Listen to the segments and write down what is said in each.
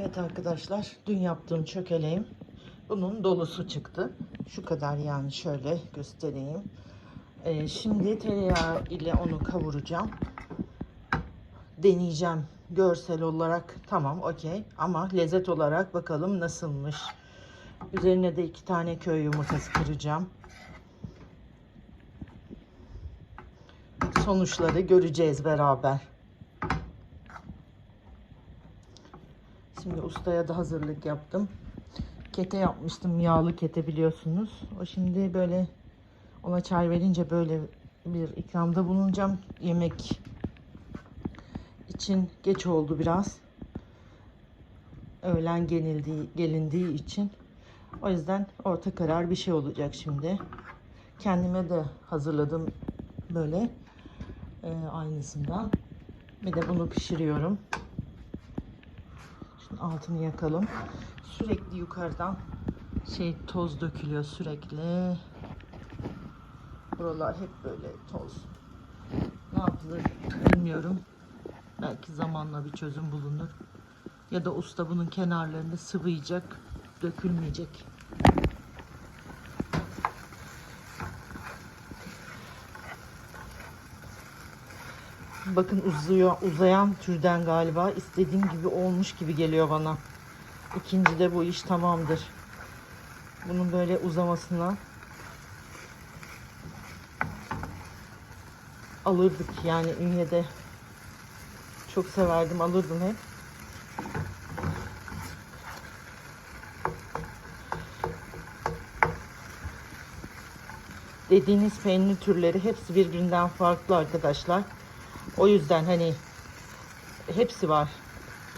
Evet arkadaşlar dün yaptığım çökeleğim bunun dolusu çıktı. Şu kadar yani şöyle göstereyim. Ee, şimdi tereyağı ile onu kavuracağım. Deneyeceğim görsel olarak tamam okey ama lezzet olarak bakalım nasılmış. Üzerine de iki tane köy yumurtası kıracağım. Sonuçları göreceğiz beraber. Şimdi ustaya da hazırlık yaptım. Kete yapmıştım. Yağlı kete biliyorsunuz. O şimdi böyle ona çay verince böyle bir ikramda bulunacağım. Yemek için geç oldu biraz. Öğlen genildiği, gelindiği için. O yüzden orta karar bir şey olacak şimdi. Kendime de hazırladım böyle e, aynısından. Bir de bunu pişiriyorum. Altını yakalım. Sürekli yukarıdan şey toz dökülüyor sürekli. Buralar hep böyle toz. Ne yapılır bilmiyorum. Belki zamanla bir çözüm bulunur. Ya da usta bunun kenarlarını sıvayacak, dökülmeyecek. Bakın uzuyor, uzayan türden galiba. İstediğim gibi olmuş gibi geliyor bana. İkinci de bu iş tamamdır. Bunun böyle uzamasına alırdık yani Ünye'de. Çok severdim, alırdım hep. Dediğiniz peynir türleri hepsi birbirinden farklı arkadaşlar. O yüzden hani hepsi var.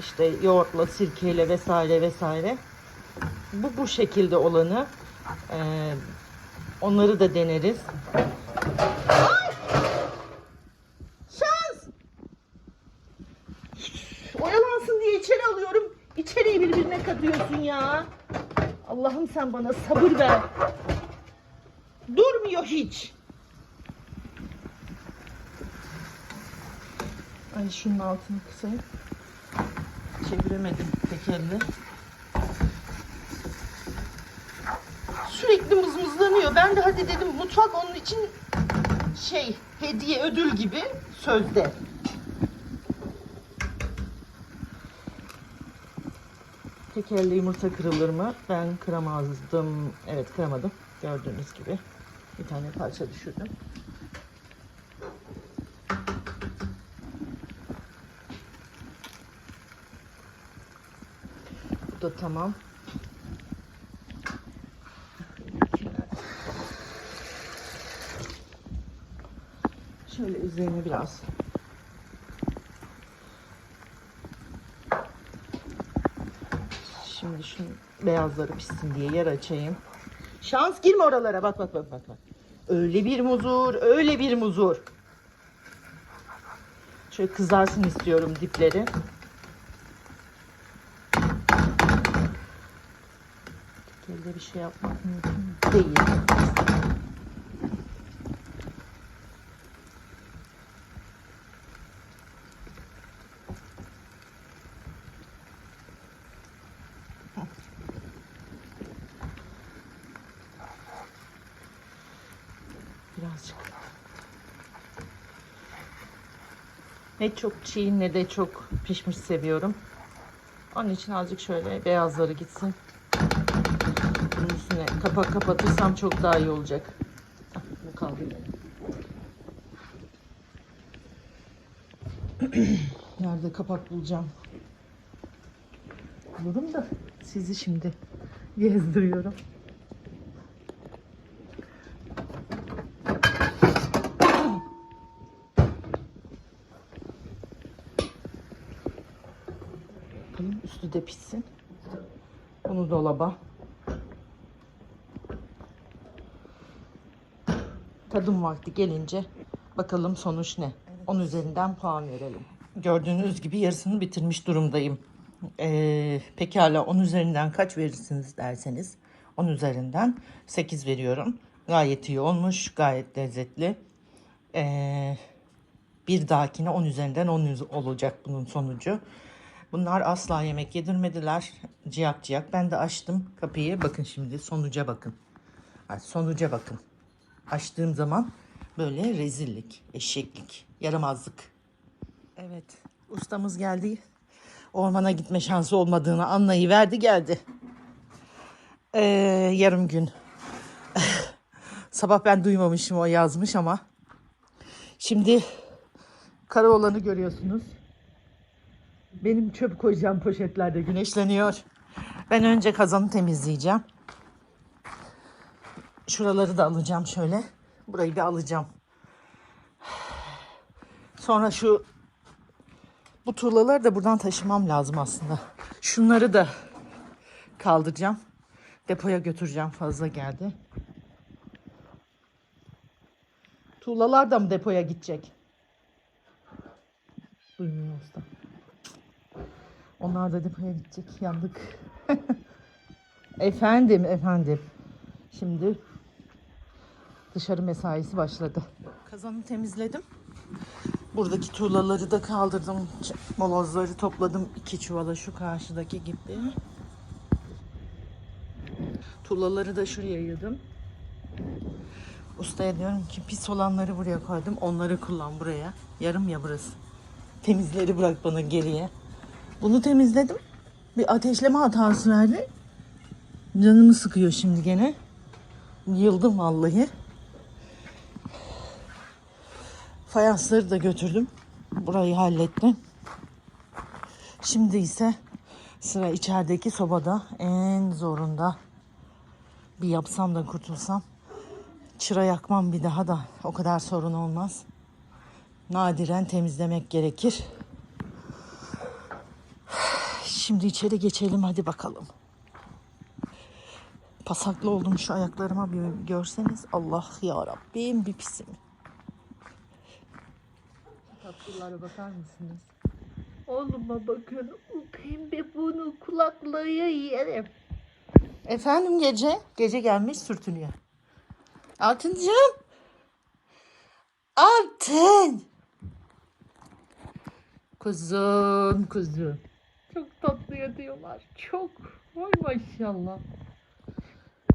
İşte yoğurtla, sirkeyle vesaire vesaire. Bu bu şekilde olanı eee, onları da deneriz. Oyalansın diye içeri alıyorum. İçeriği birbirine katıyorsun ya. Allah'ım sen bana sabır ver. Durmuyor hiç. Ay şunun altını kısayım. Çeviremedim tek elle. Sürekli mızmızlanıyor. Ben de hadi dedim mutfak onun için şey hediye ödül gibi sözde. Tek elle yumurta kırılır mı? Ben kıramazdım. Evet kıramadım. Gördüğünüz gibi. Bir tane parça düşürdüm. Tamam. Şöyle üzerine biraz Şimdi şu beyazları pişsin diye yer açayım. Şans girme oralara. Bak bak bak bak. bak. Öyle bir muzur, öyle bir muzur. Şöyle kızarsın istiyorum dipleri. Elde bir şey yapmak mümkün değil. Birazcık. Ne çok çiğ ne de çok pişmiş seviyorum. Onun için azıcık şöyle beyazları gitsin. Kapak kapatırsam çok daha iyi olacak. Bu kaldı. Nerede kapak bulacağım? Bulurum da sizi şimdi gezdiriyorum. Üstü de pişsin. Bunu dolaba. Tadım vakti gelince bakalım sonuç ne. 10 üzerinden puan verelim. Gördüğünüz gibi yarısını bitirmiş durumdayım. Ee, pekala 10 üzerinden kaç verirsiniz derseniz 10 üzerinden 8 veriyorum. Gayet iyi olmuş, gayet lezzetli. Ee, bir dahakine 10 üzerinden 10 olacak bunun sonucu. Bunlar asla yemek yedirmediler. Ciyak ciyak. Ben de açtım kapıyı. Bakın şimdi sonuca bakın. Sonuca bakın. Açtığım zaman böyle rezillik, eşeklik, yaramazlık. Evet. Ustamız geldi. Ormana gitme şansı olmadığını anlayıverdi geldi. Ee, yarım gün. Sabah ben duymamışım o yazmış ama. Şimdi Karaoğlan'ı görüyorsunuz. Benim çöp koyacağım poşetlerde güneşleniyor. Ben önce kazanı temizleyeceğim. Şuraları da alacağım şöyle. Burayı bir alacağım. Sonra şu bu tuğlaları da buradan taşımam lazım aslında. Şunları da kaldıracağım. Depoya götüreceğim fazla geldi. Tuğlalar da mı depoya gidecek? Duymuyor usta. Onlar da depoya gidecek. Yandık. efendim efendim. Şimdi dışarı mesaisi başladı. Kazanı temizledim. Buradaki tuğlaları da kaldırdım. Molozları topladım. iki çuvala şu karşıdaki gibi. Tuğlaları da şuraya yığdım. Ustaya diyorum ki pis olanları buraya koydum. Onları kullan buraya. Yarım ya burası. Temizleri bırak bana geriye. Bunu temizledim. Bir ateşleme hatası verdi. Canımı sıkıyor şimdi gene. Yıldım vallahi. Fayansları da götürdüm. Burayı hallettim. Şimdi ise sıra içerideki sobada en zorunda. Bir yapsam da kurtulsam. Çıra yakmam bir daha da o kadar sorun olmaz. Nadiren temizlemek gerekir. Şimdi içeri geçelim hadi bakalım. Pasaklı oldum şu ayaklarıma bir görseniz. Allah ya Rabbim bir pisim. Tatlılara bakar mısınız? Oğluma bakın. O pembe bunu kulaklığı yerim. Efendim gece? Gece gelmiş sürtünüyor. Altıncığım. Altın. Kuzum kuzum. Çok tatlı yatıyorlar. Çok. Vay maşallah.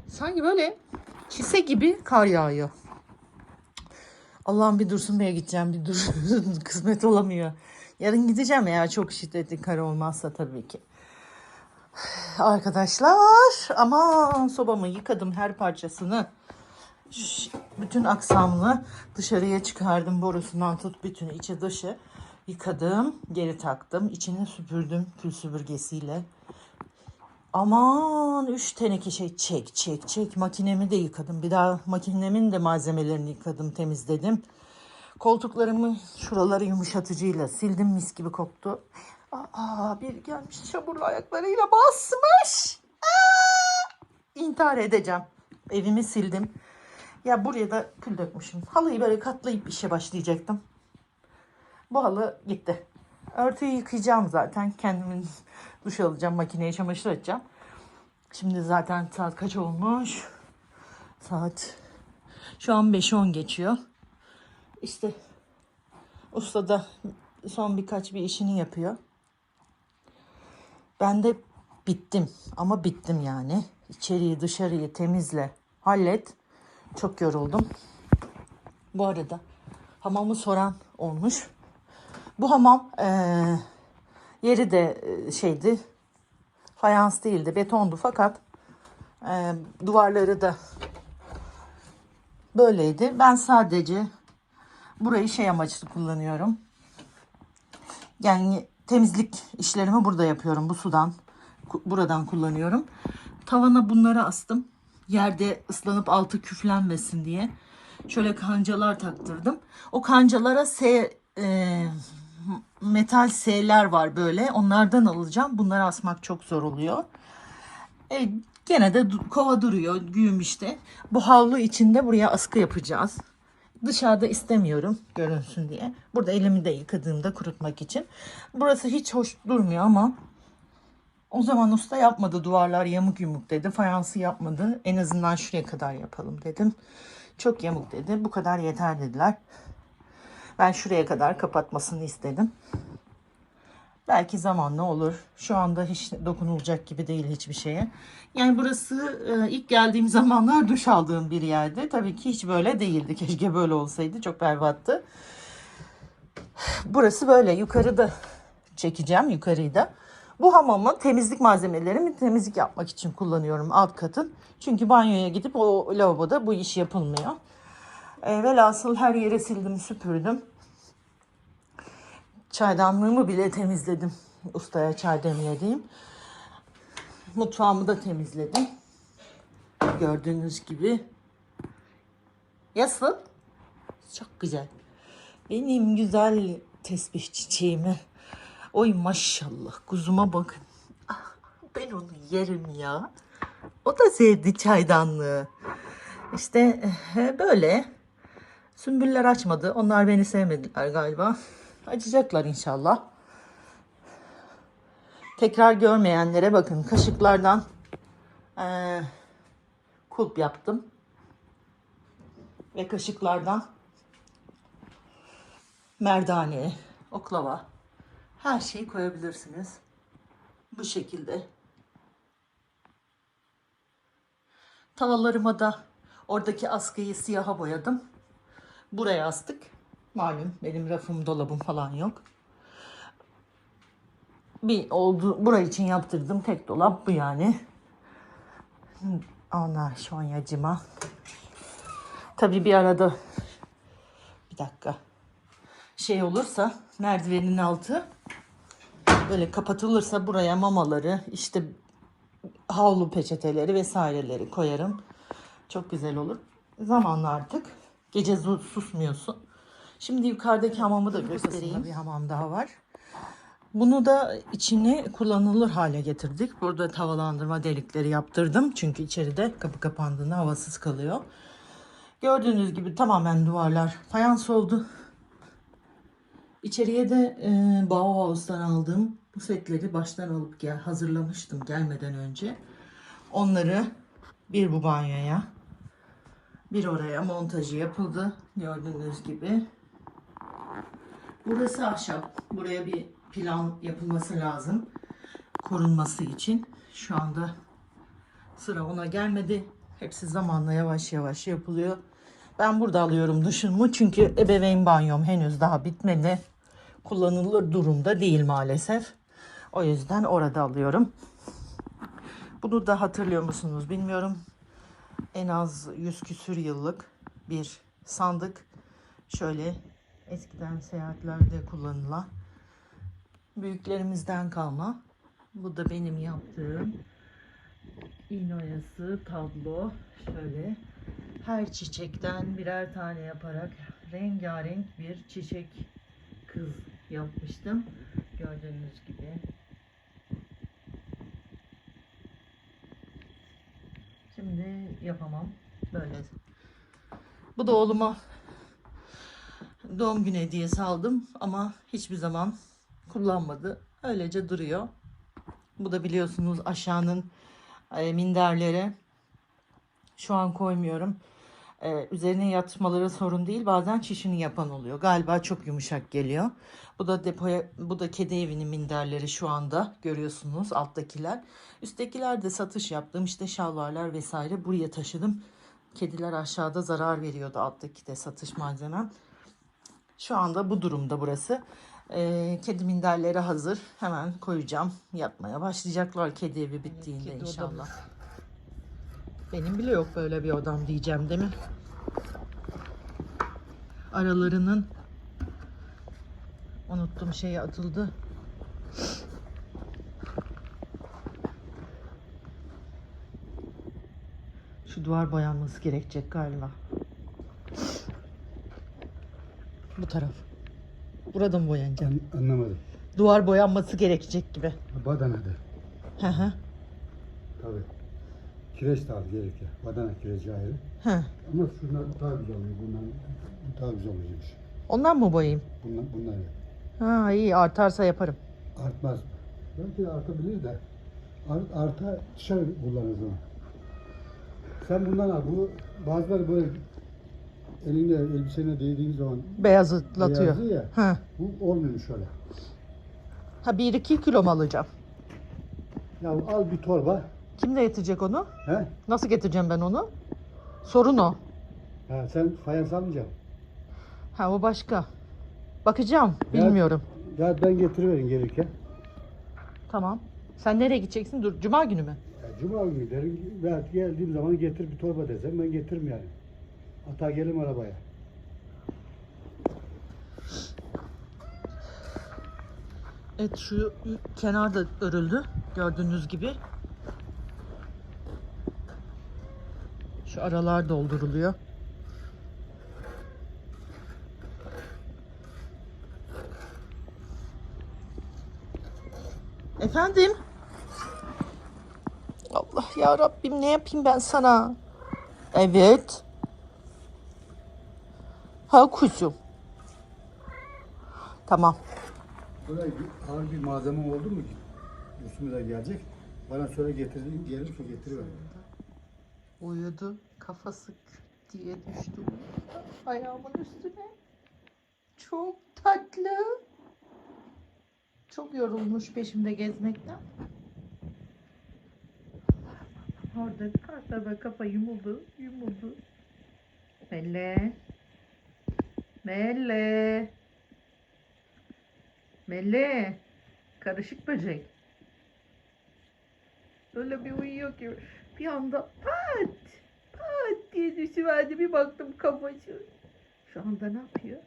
Sanki böyle çise gibi kar yağıyor. Allah'ım bir Dursun Bey'e gideceğim. Bir dur kısmet olamıyor. Yarın gideceğim eğer çok şiddetli kar olmazsa tabii ki. Arkadaşlar aman sobamı yıkadım her parçasını. Bütün aksamını dışarıya çıkardım borusundan tut bütün içi dışı. Yıkadım, geri taktım. içini süpürdüm kül süpürgesiyle. Aman üç teneke şey çek çek çek makinemi de yıkadım. Bir daha makinemin de malzemelerini yıkadım temizledim. Koltuklarımı şuraları yumuşatıcıyla sildim mis gibi koktu. Aa bir gelmiş çamurlu ayaklarıyla basmış. Aa, intihar edeceğim. Evimi sildim. Ya buraya da kül dökmüşüm. Halıyı böyle katlayıp işe başlayacaktım. Bu halı gitti. Örtüyü yıkayacağım zaten. Kendimin duş alacağım. Makineye çamaşır atacağım. Şimdi zaten saat kaç olmuş? Saat şu an 5-10 geçiyor. İşte usta da son birkaç bir işini yapıyor. Ben de bittim ama bittim yani. İçeriği dışarıyı temizle, hallet. Çok yoruldum. Bu arada hamamı soran olmuş. Bu hamam eee, yeri de eee, şeydi fayans değildi betondu fakat eee, duvarları da böyleydi. Ben sadece burayı şey amaçlı kullanıyorum. Yani temizlik işlerimi burada yapıyorum bu sudan. Buradan kullanıyorum. Tavana bunları astım. Yerde ıslanıp altı küflenmesin diye. Şöyle kancalar taktırdım. O kancalara S, e, metal S'ler var böyle. Onlardan alacağım. Bunları asmak çok zor oluyor. E, gene de kova duruyor. Güğüm işte. Bu havlu içinde buraya askı yapacağız. Dışarıda istemiyorum görünsün diye. Burada elimi de yıkadığımda kurutmak için. Burası hiç hoş durmuyor ama o zaman usta yapmadı. Duvarlar yamuk yumuk dedi. Fayansı yapmadı. En azından şuraya kadar yapalım dedim. Çok yamuk dedi. Bu kadar yeter dediler. Ben şuraya kadar kapatmasını istedim. Belki zamanla olur. Şu anda hiç dokunulacak gibi değil hiçbir şeye. Yani burası e, ilk geldiğim zamanlar duş aldığım bir yerdi. Tabii ki hiç böyle değildi. Keşke böyle olsaydı. Çok berbattı. Burası böyle. Yukarıda çekeceğim yukarıyı da. Bu hamamın temizlik malzemelerimi temizlik yapmak için kullanıyorum alt katın. Çünkü banyoya gidip o lavaboda bu iş yapılmıyor. E, velhasıl her yere sildim süpürdüm. Çaydanlığımı bile temizledim. Ustaya çay demlediğim. Mutfağımı da temizledim. Gördüğünüz gibi. Nasıl? Çok güzel. Benim güzel tesbih çiçeğime. Oy maşallah kuzuma bakın. Ah, Ben onu yerim ya. O da sevdi çaydanlığı. İşte eh, böyle. Sümbüller açmadı. Onlar beni sevmediler galiba. Açacaklar inşallah. Tekrar görmeyenlere bakın. Kaşıklardan eee, kulp yaptım. Ve kaşıklardan merdane, oklava her şeyi koyabilirsiniz. Bu şekilde. Tavalarıma da oradaki askıyı siyaha boyadım. Buraya astık. Malum benim rafım, dolabım falan yok. Bir oldu buraya için yaptırdım tek dolap bu yani. Ana şonyacıma. Tabii bir arada bir dakika şey olursa merdivenin altı böyle kapatılırsa buraya mamaları işte havlu peçeteleri vesaireleri koyarım. Çok güzel olur. Zamanla artık. Gece susmuyorsun. Şimdi yukarıdaki hamamı da göstereyim. Bir hamam daha var. Bunu da içine kullanılır hale getirdik. Burada havalandırma delikleri yaptırdım. Çünkü içeride kapı kapandığında havasız kalıyor. Gördüğünüz gibi tamamen duvarlar fayans oldu. İçeriye de e, Bauhaus'tan aldığım bu setleri baştan alıp gel, hazırlamıştım gelmeden önce. Onları bir bu banyoya, bir oraya montajı yapıldı. Gördüğünüz gibi. Burası ahşap. Buraya bir plan yapılması lazım. Korunması için. Şu anda sıra ona gelmedi. Hepsi zamanla yavaş yavaş yapılıyor. Ben burada alıyorum duşumu çünkü ebeveyn banyom henüz daha bitmedi. Kullanılır durumda değil maalesef. O yüzden orada alıyorum. Bunu da hatırlıyor musunuz bilmiyorum. En az 100 küsür yıllık bir sandık. Şöyle eskiden seyahatlerde kullanılan büyüklerimizden kalma. Bu da benim yaptığım iğne oyası tablo. Şöyle her çiçekten birer tane yaparak rengarenk bir çiçek kız yapmıştım. Gördüğünüz gibi. Şimdi yapamam. Böyle. Bu da oğluma doğum günü hediyesi aldım ama hiçbir zaman kullanmadı. Öylece duruyor. Bu da biliyorsunuz aşağının e, minderlere şu an koymuyorum. Ee, üzerine yatmaları sorun değil. Bazen çişini yapan oluyor. Galiba çok yumuşak geliyor. Bu da depoya, bu da kedi evinin minderleri şu anda görüyorsunuz alttakiler. Üsttekiler de satış yaptım. İşte şalvarlar vesaire buraya taşıdım. Kediler aşağıda zarar veriyordu alttaki de satış malzemem. Şu anda bu durumda burası. Ee, kedi minderleri hazır. Hemen koyacağım. Yatmaya başlayacaklar kedi evi bittiğinde kedi inşallah. odamız. Benim bile yok böyle bir odam diyeceğim değil mi? Aralarının unuttum şeyi atıldı. Şu duvar boyanması gerekecek galiba. Bu taraf. Burada mı boyanacak? An- anlamadım. Duvar boyanması gerekecek gibi. Badana'da. Hı hı. Tabii. Kireç al gerekiyor. Badana kireci ayrı. Hı. Ama şunlar daha güzel oluyor. Bundan bu daha güzel oluyormuş. Ondan mı boyayayım? Bunlar, bunlar ya. Ha iyi artarsa yaparım. Artmaz. Belki de artabilir de. Art, arta dışarı kullanırız onu. Sen bundan al. Bu bazıları böyle elinde elbisene değdiğin zaman Beyazlatıyor. beyazlı ya. Ha. Bu olmuyor şöyle. Ha 1-2 kilo mu alacağım? Ya al bir torba. Kimle yetecek onu? He? Nasıl getireceğim ben onu? Sorun o. Ha, sen fayans almayacaksın. Ha o başka. Bakacağım. Ya- Bilmiyorum. Ya ben getiriverin gelirken. Tamam. Sen nereye gideceksin? Dur. Cuma günü mü? Ya, Cuma günü derim. Ben geldiğim zaman getir bir torba desem ben getiririm yani. Ata gelim arabaya. Evet şu kenar da örüldü. Gördüğünüz gibi. Şu aralar dolduruluyor. Efendim? Allah ya Rabbim ne yapayım ben sana? Evet. Ha kuzum. Tamam. Böyle bir- ağır bir malzeme oldu mu? Üstüme de gelecek. Bana söyle getirdim. Gelirse getiriverin. Uyudu. Kafası küt diye düştü. Ayağımın üstüne. Çok tatlı. Çok yorulmuş peşimde gezmekten. Orada kartada kafa yumuldu. Yumuldu. Melle. Melle. Melle. Karışık böcek. Öyle bir uyuyor ki bir anda pat pat diye düşüverdi bir baktım kafası. Şu anda ne yapıyor?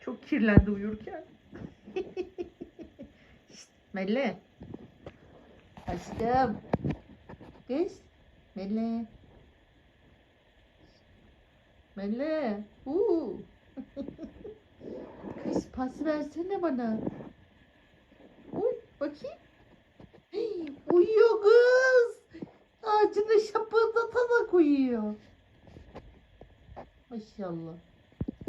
Çok kirlendi uyurken. Şşt, Melle. Aşkım. Kız. Melle. Melle. Uuu. Kız pas versene bana. Uy bakayım. Uyuyor kız. Ağacını şapırdatarak uyuyor. Maşallah.